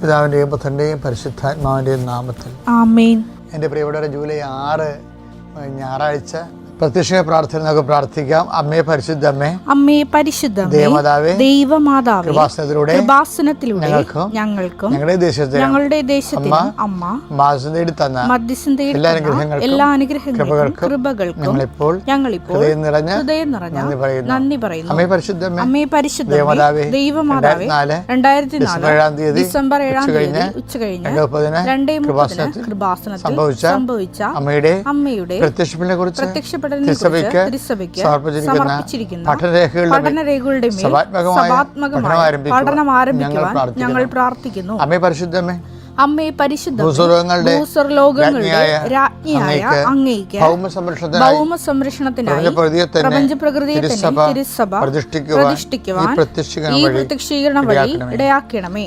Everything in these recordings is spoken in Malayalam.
പിതാവിന്റെയും പുത്രന്റെയും പരിശുദ്ധാത്മാവിന്റെയും നാമത്തിൽ. ആമേൻ. എന്റെ പ്രിയപ്പെട്ടവരെ ജൂലൈ ആറ് ഞായറാഴ്ച പ്രത്യക്ഷ പ്രാർത്ഥന നമുക്ക് പ്രാർത്ഥിക്കാം. അമ്മേ പരിശുദ്ധ അമ്മേ പരിശുദ്ധമേ ദേവമാതാവേ ദൈവമാതാവേ കൃപാസനത്തിലൂടെ കൃപാസനത്തിലൂടെ ഞങ്ങൾക്കും ഞങ്ങൾക്കും ഞങ്ങളുടെ ദേശത്തെ ഞങ്ങളുടെ ദേശത്തിനും അമ്മ മാസം തേടി തന്ന മധ്യസ്ഥം തേടി എല്ലാ അനുഗ്രഹങ്ങൾക്കും എല്ലാ അനുഗ്രഹങ്ങൾക്കും കൃപകൾക്കും ഞങ്ങളിപ്പോൾ ഞങ്ങളിപ്പോൾ ഹൃദയം നിറഞ്ഞ ഹൃദയം നിറഞ്ഞ നന്ദി പറയുന്നു. നന്ദി പറയുന്നു. അമ്മേ പരിശുദ്ധ അമ്മേ പരിശുദ്ധ ദേവമാതാവേ ദൈവമാതാവേ രണ്ടായിരത്തി നാല് ഏഴാം തീയതി ഡിസംബർ ഏഴാം തീയതി ഉച്ച കഴിഞ്ഞ് രണ്ട് മുപ്പതിന് കൃപാസനത്തിൽ സംഭവിച്ച അമ്മയുടെ അമ്മയുടെ പ്രത്യക്ഷപ്പിനെ കുറിച്ച് പ്രത്യക്ഷപ്പെടലിനെ തിരുസഭയ്ക്ക് സമർപ്പിച്ചിരിക്കുന്ന പഠനരേഖകളുടെ സഭാത്മകമായ പഠനം ആരംഭിക്കുവാൻ ഞങ്ങൾ പ്രാർത്ഥിക്കുന്നു. അമ്മേ പരിശുദ്ധമേ അമ്മേ പരിശുദ്ധ ഭൂസ്വർലോകങ്ങളുടെ രാജ്ഞിയായ അങ്ങേക്ക് ഭൗമ സംരക്ഷണത്തിനായി പ്രപഞ്ച പ്രകൃതിയെ തന്നെ തിരുസഭ പ്രതിഷ്ഠിക്കുവാൻ ഈ പ്രത്യക്ഷീകരണം വഴി ഇടയാക്കണമേ.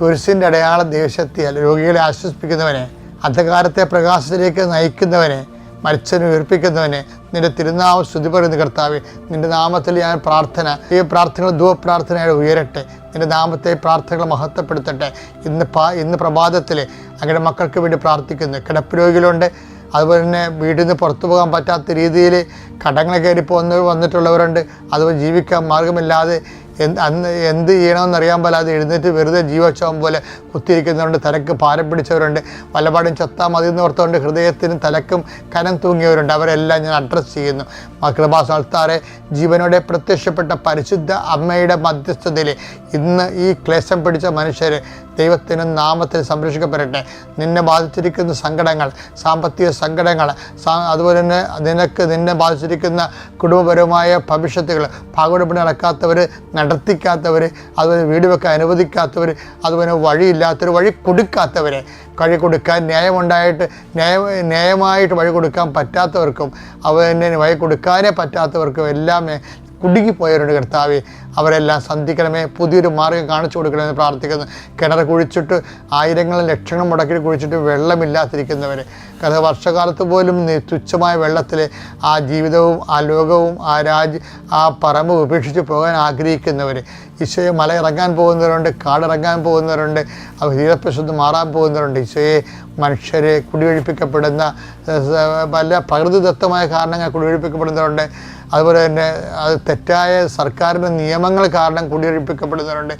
കുരിശിന്റെ അടയാളം ദേഷ്യത്തിയാൽ രോഗികളെ ആശ്വസിപ്പിക്കുന്നവനെ അന്ധകാരത്തെ പ്രകാശത്തിലേക്ക് നയിക്കുന്നവനെ മരിച്ചതിനെ ഉയർപ്പിക്കുന്നവനെ നിന്റെ തിരുനാമം സ്തുതി പറയുന്ന കർത്താവ്. നിന്റെ നാമത്തിൽ ഞാൻ പ്രാർത്ഥന ഈ പ്രാർത്ഥനകൾ ധൂവപ്രാർത്ഥനയായി ഉയരട്ടെ. നിന്റെ നാമത്തെ പ്രാർത്ഥനകൾ മഹത്വപ്പെടുത്തട്ടെ. ഇന്ന് പാ ഇന്ന് പ്രഭാതത്തിൽ അങ്ങയുടെ മക്കൾക്ക് വേണ്ടി പ്രാർത്ഥിക്കുന്നു. കിടപ്പ് രോഗികളുണ്ട്. അതുപോലെ തന്നെ വീട്ടിൽ നിന്ന് പുറത്തു പോകാൻ പറ്റാത്ത രീതിയിൽ കടങ്ങൾ കയറി പോകുന്നവർ വന്നിട്ടുള്ളവരുണ്ട്. അതുപോലെ ജീവിക്കാൻ മാർഗമില്ലാതെ എന്ത് അന്ന് എന്ത് ചെയ്യണമെന്ന് അറിയാൻ പാലാതെ എഴുന്നേറ്റ് വെറുതെ ജീവോത്സവം പോലെ കുത്തിയിരിക്കുന്നവരുണ്ട് തലക്ക് ഭാരം പിടിച്ചവരുണ്ട്. വല്ലപാടും ചത്താ മതി എന്ന് ഓർത്തുകൊണ്ട് ഹൃദയത്തിനും തലക്കും കനം തൂങ്ങിയവരുണ്ട്. അവരെല്ലാം ഞാൻ അഡ്രസ്സ് ചെയ്യുന്നു. ആൾത്താറെ ജീവനോടെ പ്രത്യക്ഷപ്പെട്ട പരിശുദ്ധ അമ്മയുടെ മധ്യസ്ഥതയിൽ ഇന്ന് ഈ ക്ലേശം പിടിച്ച മനുഷ്യർ ദൈവത്തിന്റെ നാമത്തിൽ സംരക്ഷിക്കപ്പെടട്ടെ. നിന്നെ ബാധിച്ചിരിക്കുന്ന സങ്കടങ്ങൾ സാമ്പത്തിക സങ്കടങ്ങൾ അതുപോലെ തന്നെ നിനക്ക് നിന്നെ ബാധിച്ചിരിക്കുന്ന കുടുംബപരമായ ഭവിഷ്യത്തുകൾ പാകുടപടി നടക്കാത്തവർ നടത്തിക്കാത്തവർ അതുപോലെ വീട് വെക്കാൻ അനുവദിക്കാത്തവർ അതുപോലെ വഴിയില്ലാത്തവർ വഴി കൊടുക്കാത്തവരെ. വഴി കൊടുക്കാൻ ന്യായമുണ്ടായിട്ട് ന്യായ ന്യായമായിട്ട് വഴി കൊടുക്കാൻ പറ്റാത്തവർക്കും അതുപോലെ വഴി കൊടുക്കാനേ പറ്റാത്തവർക്കും എല്ലാം കുടുങ്ങിപ്പോയവരുടെ കർത്താവെ അവരെല്ലാം സന്ധിക്കണമേ. പുതിയൊരു മാർഗം കാണിച്ചു കൊടുക്കണമെന്ന് പ്രാർത്ഥിക്കുന്നു. കിണർ കുഴിച്ചിട്ട് ആയിരങ്ങളും ലക്ഷങ്ങളും മുടക്കി കുഴിച്ചിട്ട് വെള്ളമില്ലാതിരിക്കുന്നവർ കഥ വർഷകാലത്ത് പോലും തുച്ഛമായ വെള്ളത്തിൽ ആ ജീവിതവും ആ ലോകവും ആ രാജ്യ ആ പറമ്പ് ഉപേക്ഷിച്ച് പോകാൻ ആഗ്രഹിക്കുന്നവർ ഈശോയെ മല ഇറങ്ങാൻ പോകുന്നവരുണ്ട് കാടിറങ്ങാൻ പോകുന്നവരുണ്ട് അവർ തീരപ്രശുദ്ധം മാറാൻ പോകുന്നവരുണ്ട്. ഈശോയെ മനുഷ്യരെ കുടിയൊഴിപ്പിക്കപ്പെടുന്ന പല പ്രകൃതിദത്തമായ കാരണങ്ങൾ കുടിയൊഴിപ്പിക്കപ്പെടുന്നവരുണ്ട്. അതുപോലെ തന്നെ അത് തെറ്റായ സർക്കാരിന്റെ നിയമങ്ങൾ കാരണം കുടിയൊഴിപ്പിക്കപ്പെടുന്നവരുണ്ട്.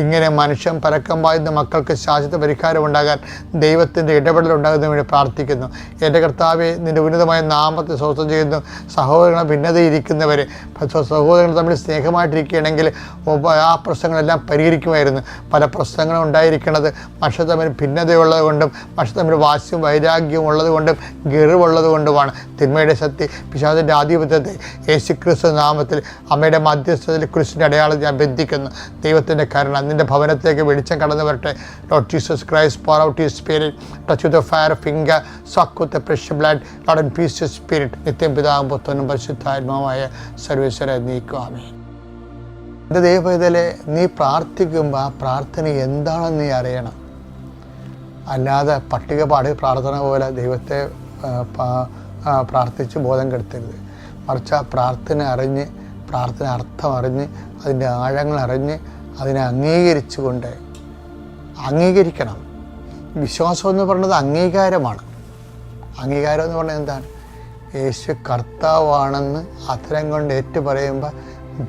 ഇങ്ങനെ മനുഷ്യൻ പരക്കം പായുന്ന മക്കൾക്ക് ശാശ്വത പരിഹാരം ഉണ്ടാകാൻ ദൈവത്തിന്റെ ഇടപെടൽ ഉണ്ടാകുന്നതിന് വേണ്ടി പ്രാർത്ഥിക്കുന്നു. എന്റെ കർത്താവെ നിന്റെ ഉന്നതമായ നാമത്തെ സ്വസ്ഥം ചെയ്യുന്നു. സഹോദരങ്ങളെ ഭിന്നതയിരിക്കുന്നവർ സഹോദരങ്ങൾ തമ്മിൽ സ്നേഹമായിട്ടിരിക്കുകയാണെങ്കിൽ ആ പ്രശ്നങ്ങളെല്ലാം പരിഹരിക്കുമായിരുന്നു. പല പ്രശ്നങ്ങളും ഉണ്ടായിരിക്കുന്നത് പക്ഷെ തമ്മിൽ ഭിന്നതയുള്ളത് കൊണ്ടും പക്ഷെ തമ്മിൽ വാശിയും വൈരാഗ്യവും ഉള്ളത് കൊണ്ടും ഗെറിവുള്ളത് കൊണ്ടുമാണ്. തിന്മയുടെ ശക്തി പിശാദിന്റെ ആധിപത്യത്തെ യേശു ക്രിസ്തു നാമത്തിൽ അമ്മയുടെ മധ്യസ്ഥതയിൽ ക്രിസ്തുവിന്റെ അടയാളം ഞാൻ ബന്ധിക്കുന്നു. ദൈവത്തിന്റെ കരുണ നിന്റെ ഭവനത്തിലേക്ക് വെളിച്ചം കടന്നു വരട്ടെ. Lord Jesus Christ pour out you spirit touch with fire finger suck with fresh blood Lord and peace spirit നിത്യം പിതാവും പുത്രനും പരിശുദ്ധാത്മാവായ സർവേശ്വര നീക്കുവാമേ എന്റെ ദൈവത്തിലെ നീ പ്രാർത്ഥിക്കുമ്പോൾ ആ പ്രാർത്ഥന എന്താണെന്ന് നീ അറിയണം. അല്ലാതെ പട്ടിക പാടി പ്രാർത്ഥന പോലെ ദൈവത്തെ പ്രാർത്ഥിച്ച് ബോധം കെടുത്തരുത്. മറിച്ച് ആ പ്രാർത്ഥന അറിഞ്ഞ് പ്രാർത്ഥന അർത്ഥം അറിഞ്ഞ് അതിന്റെ ആഴങ്ങൾ അറിഞ്ഞ് അതിനെ അംഗീകരിച്ചുകൊണ്ട് അംഗീകരിക്കണം. വിശ്വാസം എന്ന് പറയുന്നത് അംഗീകാരമാണ്. അംഗീകാരം എന്ന് പറഞ്ഞാൽ എന്താണ്? യേശു കർത്താവാണെന്ന് അത്തരം കൊണ്ട് ഏറ്റു പറയുമ്പോൾ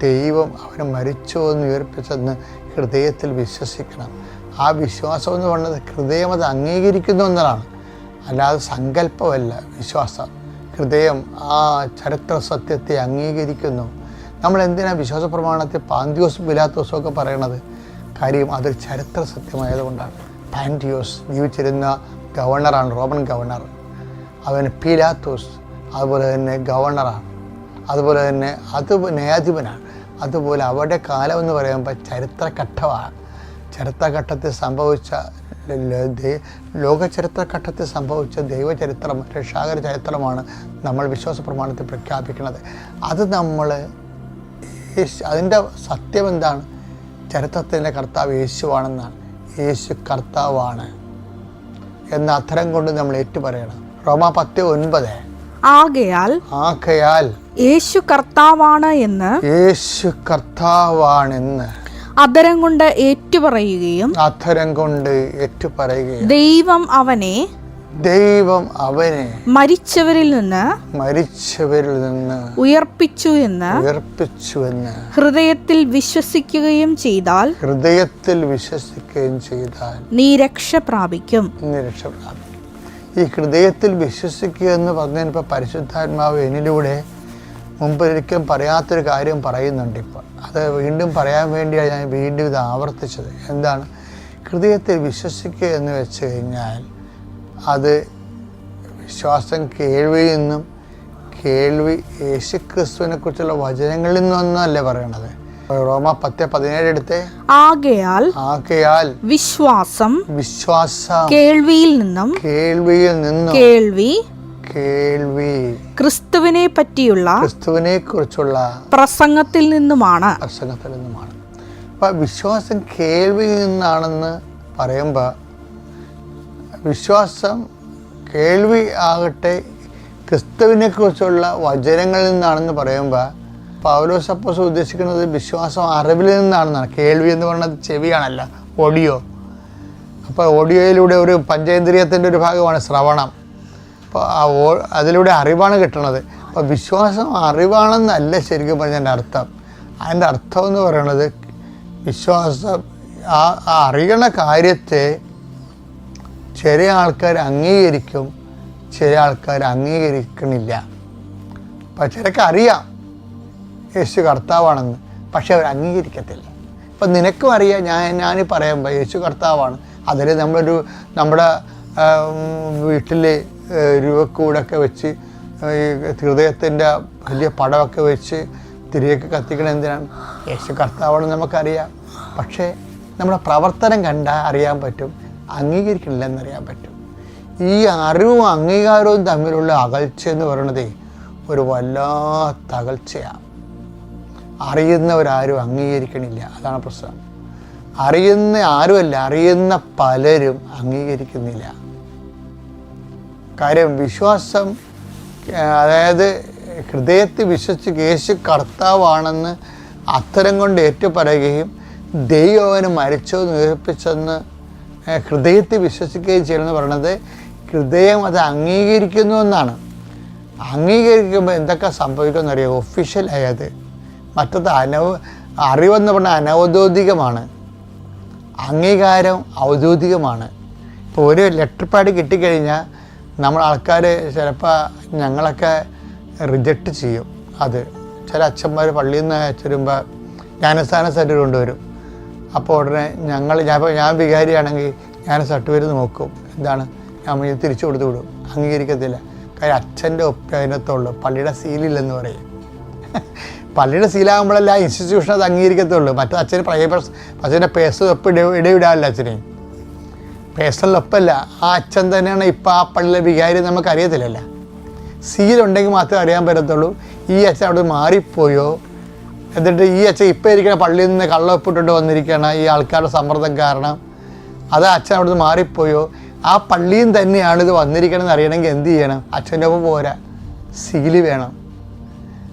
ദൈവം അവനെ മരിച്ചോ എന്ന് ഉയർപ്പിച്ചെന്ന് ഹൃദയത്തിൽ വിശ്വസിക്കണം. ആ വിശ്വാസം എന്ന് പറയുന്നത് ഹൃദയം അത് അംഗീകരിക്കുന്നു എന്നതാണ്. അല്ലാതെ സങ്കല്പമല്ല വിശ്വാസം. ഹൃദയം ആ ചരിത്ര സത്യത്തെ അംഗീകരിക്കുന്നു. നമ്മൾ എന്തിനാണ് വിശ്വാസ പ്രമാണത്തിൽ പാന്തിയോസും പിലാത്തോസും ഒക്കെ പറയണത്? കാര്യം അതൊരു ചരിത്ര സത്യമായതുകൊണ്ടാണ് പാന്റിയോസ് ജീവിച്ചിരുന്ന ഗവർണറാണ് റോമൻ ഗവർണർ. അവൻ പീലാത്തോസ് അതുപോലെ തന്നെ ഗവർണറാണ്. അതുപോലെ തന്നെ അത് ന്യായാധിപനാണ്. അതുപോലെ അവരുടെ കാലം എന്ന് പറയുമ്പോൾ ചരിത്രഘട്ടമാണ്. ചരിത്രഘട്ടത്തിൽ സംഭവിച്ച ല- ദേ- ലോക ചരിത്രഘട്ടത്തിൽ സംഭവിച്ച ദൈവചരിത്രം രക്ഷാകര ചരിത്രമാണ് നമ്മൾ വിശ്വാസ പ്രമാണത്തിൽ പ്രഖ്യാപിക്കുന്നത്. അത് നമ്മൾ അതിന്റെ സത്യം എന്താണ്? ചരിത്രത്തിന്റെ കർത്താവ് യേശുവാണെന്നാണ്. യേശു കർത്താവാണ് എന്ന അത്തരം കൊണ്ട് നമ്മൾ ഏറ്റുപറയണം. റോമ പത്ത് ഒൻപത്. ആകയാൽ ആകയാൽ യേശു കർത്താവാണ് എന്ന് യേശു കർത്താവാണെന്ന് അതരം കൊണ്ട് ഏറ്റുപറയുകയും അധരം കൊണ്ട് ഏറ്റുപറയുകയും. ദൈവം അവനെ ദൈവം അവനെ മരിച്ചവരിൽ നിന്ന് മരിച്ചവരിൽ നിന്ന് ഉയർപ്പിച്ചു എന്ന് ഉയർപ്പിച്ചു എന്ന് ഹൃദയത്തിൽ വിശ്വസിക്കുകയും ചെയ്താൽ ഹൃദയത്തിൽ വിശ്വസിക്കുകയും ചെയ്താൽ നീ രക്ഷ പ്രാപിക്കും. നീ രക്ഷ പ്രാപിക്കും. ഈ ഹൃദയത്തിൽ വിശ്വസിക്കുക എന്ന് പറഞ്ഞതിനിപ്പോൾ പരിശുദ്ധാത്മാവ് എന്നിലൂടെ മുമ്പ് ഒരിക്കലും പറയാത്തൊരു കാര്യം പറയുന്നുണ്ട് ഇപ്പോൾ അത് വീണ്ടും പറയാൻ വേണ്ടിയാണ് ഞാൻ വീണ്ടും ഇത് ആവർത്തിച്ചത്. എന്താണ്? ഹൃദയത്തിൽ വിശ്വസിക്കുക എന്ന് വെച്ച് കഴിഞ്ഞാൽ അത് വിശ്വാസം കേൾവിയിൽ നിന്നും കേൾവി യേശുക്രിസ്തുവിനെ കുറിച്ചുള്ള വചനങ്ങളിൽ നിന്നൊന്നല്ലേ പറയണത്? റോമ പത്ത് പതിനേഴ് എടുത്ത്. ആകയാൽ ആകയാൽ വിശ്വാസം വിശ്വാസം കേൾവിയിൽ നിന്നും കേൾവിയിൽ നിന്നും കേൾവി കേൾവി. ക്രിസ്തുവിനെ പറ്റിയുള്ള ക്രിസ്തുവിനെ കുറിച്ചുള്ള പ്രസംഗത്തിൽ നിന്നുമാണ്. പ്രസംഗത്തിൽ നിന്നുമാണ്. അപ്പം വിശ്വാസം കേൾവിയിൽ നിന്നാണെന്ന് പറയുമ്പോൾ വിശ്വാസം കേൾവി ആകട്ടെ ക്രിസ്തുവിനെ കുറിച്ചുള്ള വചനങ്ങളിൽ നിന്നാണെന്ന് പറയുമ്പോൾ പൗലോസ് അപ്പോസ് ഉദ്ദേശിക്കുന്നത് വിശ്വാസം അറിവിൽ നിന്നാണെന്നാണ്. കേൾവി എന്ന് പറയുന്നത് ചെവിയാണല്ല ഓഡിയോ. അപ്പോൾ ഓഡിയോയിലൂടെ ഒരു പഞ്ചേന്ദ്രിയത്തിന്റെ ഒരു ഭാഗമാണ് ശ്രവണം. അപ്പോൾ അതിലൂടെ അറിവാണ് കിട്ടണത്. അപ്പോൾ വിശ്വാസം അറിവാണെന്നല്ല ശരിക്കും പറഞ്ഞതിന്റെ അർത്ഥം. അതിന്റെ അർത്ഥം എന്ന് പറയുന്നത് വിശ്വാസം ആ ആ അറിയണ കാര്യത്തെ ചില ആൾക്കാർ അംഗീകരിക്കും ചില ആൾക്കാർ അംഗീകരിക്കണില്ല. അപ്പം ചിലക്ക് അറിയാം യേശു കർത്താവാണെന്ന് പക്ഷെ അവർ അംഗീകരിക്കത്തില്ല. ഇപ്പം നിനക്കും അറിയാം ഞാൻ ഞാൻ പറയാം യേശു കർത്താവാണ്. അതിൽ നമ്മളൊരു നമ്മുടെ വീട്ടിൽ രൂപക്കൂടൊക്കെ വെച്ച് ഈ ഹൃദയത്തിന്റെ വലിയ പടമൊക്കെ വെച്ച് തിരിയൊക്കെ കത്തിക്കണം എന്തിനാണ്? യേശു കർത്താവാണെന്ന് നമുക്കറിയാം. പക്ഷേ നമ്മുടെ പ്രവർത്തനം കണ്ടാൽ അറിയാൻ പറ്റും അംഗീകരിക്കണില്ല എന്നറിയാൻ പറ്റും. ഈ അറിവും അംഗീകാരവും തമ്മിലുള്ള അകൽച്ച എന്ന് പറയുന്നത് ഒരു വല്ലാത്ത അകൽച്ചയാണ് അറിയുന്നവരാരും അംഗീകരിക്കണില്ല. അതാണ് പ്രശ്നം. അറിയുന്ന ആരുമല്ല അറിയുന്ന പലരും അംഗീകരിക്കുന്നില്ല. കാര്യം വിശ്വാസം അതായത് ഹൃദയത്തിൽ വിശ്വസിച്ച് യേശു കർത്താവാണെന്ന് അത്തരം കൊണ്ട് ഏറ്റുപറയുകയും ദൈവം അവന് മരിച്ചോ നിരപ്പിച്ചെന്ന് ഹൃദയത്തിൽ വിശ്വസിക്കുകയും ചെയ്യണമെന്ന് പറയുന്നത് ഹൃദയം അത് അംഗീകരിക്കുന്നു എന്നാണ്. അംഗീകരിക്കുമ്പോൾ എന്തൊക്കെ സംഭവിക്കുമെന്ന് അറിയാം? ഒഫീഷ്യലായത് മറ്റത് അനവ അറിവെന്ന് പറഞ്ഞാൽ അനൗദ്യോഗികമാണ്. അംഗീകാരം ഔദ്യോഗികമാണ്. ഇപ്പോൾ ഒരു ലെറ്റർ പാഡ് കിട്ടിക്കഴിഞ്ഞാൽ നമ്മൾ ആൾക്കാർ ചിലപ്പോൾ ഞങ്ങളൊക്കെ റിജക്റ്റ് ചെയ്യും. അത് ചില അച്ഛന്മാർ പള്ളിയിൽ നിന്ന് അയച്ചിരുമ്പോൾ ജ്ഞാനസ്ഥാന സെന്റർ കൊണ്ടുവരും. അപ്പോൾ ഉടനെ ഞങ്ങൾ ഞാൻ ഞാൻ വികാരിയാണെങ്കിൽ ഞാൻ സർട്ടിഫിക്കറ്റ് നോക്കും. എന്താണ്? ഇത് തിരിച്ചു കൊടുത്തു വിടും. അംഗീകരിക്കത്തില്ല. കാര്യം അച്ഛന്റെ ഒപ്പേ അതിനകത്തുള്ളൂ പള്ളിയുടെ സീലില്ലെന്ന് പറയും. പള്ളിയുടെ സീലാകുമ്പോഴല്ല ഇൻസ്റ്റിറ്റ്യൂഷൻ അത് അംഗീകരിക്കത്തുള്ളൂ. മറ്റേ അച്ഛന് പ്രൈവറ്റ് അച്ഛന്റെ പേഴ്സ് ഒപ്പ് ഇട ഇടവിടാറില്ല അച്ഛനെ. പേഴ്സണൽ ഒപ്പല്ല. ആ അച്ഛൻ തന്നെയാണ് ഇപ്പോൾ ആ പള്ളിയിലെ വികാരി നമുക്കറിയത്തില്ലല്ലോ. സീലുണ്ടെങ്കിൽ മാത്രമേ അറിയാൻ പറ്റത്തുള്ളൂ. ഈ അച്ഛൻ അവിടെ മാറിപ്പോയോ? എന്നിട്ട് ഈ അച്ഛൻ ഇപ്പോൾ ഇരിക്കുന്ന പള്ളിയിൽ നിന്ന് കള്ളൊപ്പിട്ടിട്ട് വന്നിരിക്കുകയാണ് ഈ ആൾക്കാരുടെ സമ്മർദ്ദം കാരണം അത് അച്ഛൻ അവിടെ നിന്ന് മാറിപ്പോയോ? ആ പള്ളിയും തന്നെയാണ് ഇത് വന്നിരിക്കണമെന്ന് അറിയണമെങ്കിൽ എന്ത് ചെയ്യണം? അച്ഛന്റെ ഒപ്പം പോരാ. സീൽ വേണം.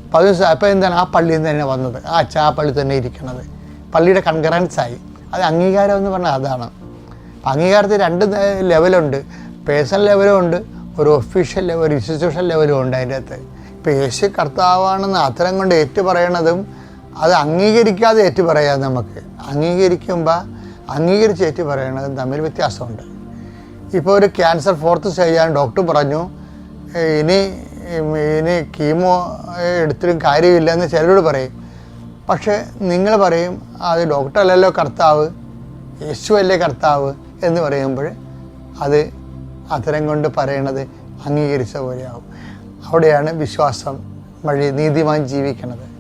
അപ്പോൾ അത് അപ്പോൾ എന്താണ്? ആ പള്ളിയിൽ നിന്ന് തന്നെ വന്നത്. ആ അച്ഛൻ ആ പള്ളി തന്നെ ഇരിക്കണത്. പള്ളിയുടെ കൺകറൻസ് അത് അംഗീകാരം എന്ന് പറഞ്ഞാൽ അതാണ്. അംഗീകാരത്തിൽ രണ്ട് ലെവലുണ്ട്. പേഴ്സണൽ ലെവലും ഉണ്ട് ഒരു ഒഫീഷ്യൽ ലെവൽ ഒരു ഇൻസ്റ്റിറ്റ്യൂഷൻ ലെവലും ഉണ്ട് അതിന്റെ അകത്ത്. ഇപ്പോൾ യേശു കർത്താവാണെന്ന് അത്തരം കൊണ്ട് ഏറ്റു പറയണതും അത് അംഗീകരിക്കാതെ ഏറ്റു പറയാം നമുക്ക്. അംഗീകരിക്കുമ്പോൾ അംഗീകരിച്ച് ഏറ്റു പറയണതും തമ്മിൽ വ്യത്യാസമുണ്ട്. ഇപ്പോൾ ഒരു ക്യാൻസർ ഫോർത്ത് സ്റ്റേജാണ് ഡോക്ടർ പറഞ്ഞു ഇനി ഇനി കീമോ എടുത്തിട്ടും കാര്യമില്ലെന്ന് ചിലരോട് പറയും. പക്ഷേ നിങ്ങൾ പറയും അത് ഡോക്ടറല്ലല്ലോ കർത്താവ് യേശുവല്ലേ കർത്താവ് എന്ന് പറയുമ്പോൾ അത് അത്തരം കൊണ്ട് പറയണത് അംഗീകരിച്ച പോലെയാവും. അവിടെയാണ് വിശ്വാസം വഴി നീതിമാൻ ജീവിക്കണത്.